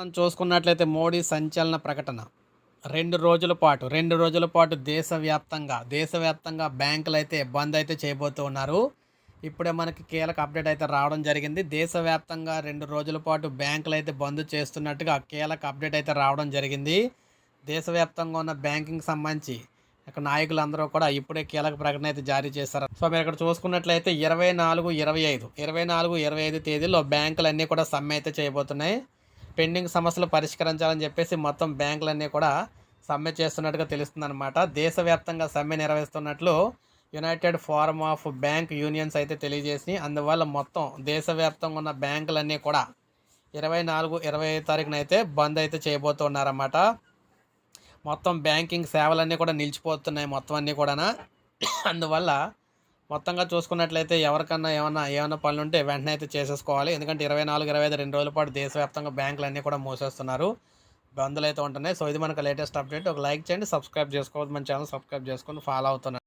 మనం చూసుకున్నట్లయితే మోడీ సంచలన ప్రకటన. రెండు రోజుల పాటు రెండు రోజుల పాటు దేశవ్యాప్తంగా దేశవ్యాప్తంగా బ్యాంకులు అయితే బంద్ అయితే చేయబోతూ ఉన్నారు. ఇప్పుడే మనకి కీలక అప్డేట్ అయితే రావడం జరిగింది. దేశవ్యాప్తంగా రెండు రోజుల పాటు బ్యాంకులు అయితే బంద్ చేస్తున్నట్టుగా కీలక అప్డేట్ అయితే రావడం జరిగింది. దేశవ్యాప్తంగా ఉన్న బ్యాంకింగ్ సంబంధించి ఇక్కడ నాయకులందరూ కూడా ఇప్పుడే కీలక ప్రకటన అయితే జారీ చేశారు. సో మీరు ఇక్కడ చూసుకున్నట్లయితే ఇరవై నాలుగు ఇరవై ఐదు ఇరవై నాలుగు ఇరవై ఐదు తేదీలో బ్యాంకులన్నీ కూడా సమ్మె అయితే చేయబోతున్నాయి. పెండింగ్ సమస్యలు పరిష్కరించాలని చెప్పేసి మొత్తం బ్యాంకులన్నీ కూడా సమ్మె చేస్తున్నట్టుగా తెలుస్తుందన్నమాట. దేశవ్యాప్తంగా సమ్మె నిర్వహిస్తున్నట్లు United Forum of Bank Unions అయితే తెలియజేసి అందువల్ల మొత్తం దేశవ్యాప్తంగా ఉన్న బ్యాంకులన్నీ కూడా ఇరవై నాలుగు ఇరవై ఐదు తారీఖున అయితే బంద్ అయితే చేయబోతున్నారన్నమాట. మొత్తం బ్యాంకింగ్ సేవలన్నీ కూడా నిలిచిపోతున్నాయి మొత్తం అన్నీ కూడా అందువల్ల మొత్తంగా చూసుకున్నట్లయితే ఎవరికన్నా ఏమన్నా ఏమైనా పనులు ఉంటే వెంటనే అయితే చేసేసుకోవాలి. ఎందుకంటే ఇరవై నాలుగు ఇరవై ఐదు రెండు రోజుల పాటు దేశవ్యాప్తంగా బ్యాంకులు అన్నీ కూడా మూసేస్తున్నారు. బంధులు అయితే ఉంటున్నాయి. సో ఇది మనకు లేటెస్ట్ అప్డేట్. ఒక లైక్ చేయండి సబ్స్క్రైబ్ చేసుకోవద్దు. మన ఛానల్ సబ్స్క్రైబ్ చేసుకొని ఫాలో అవుతున్నారు.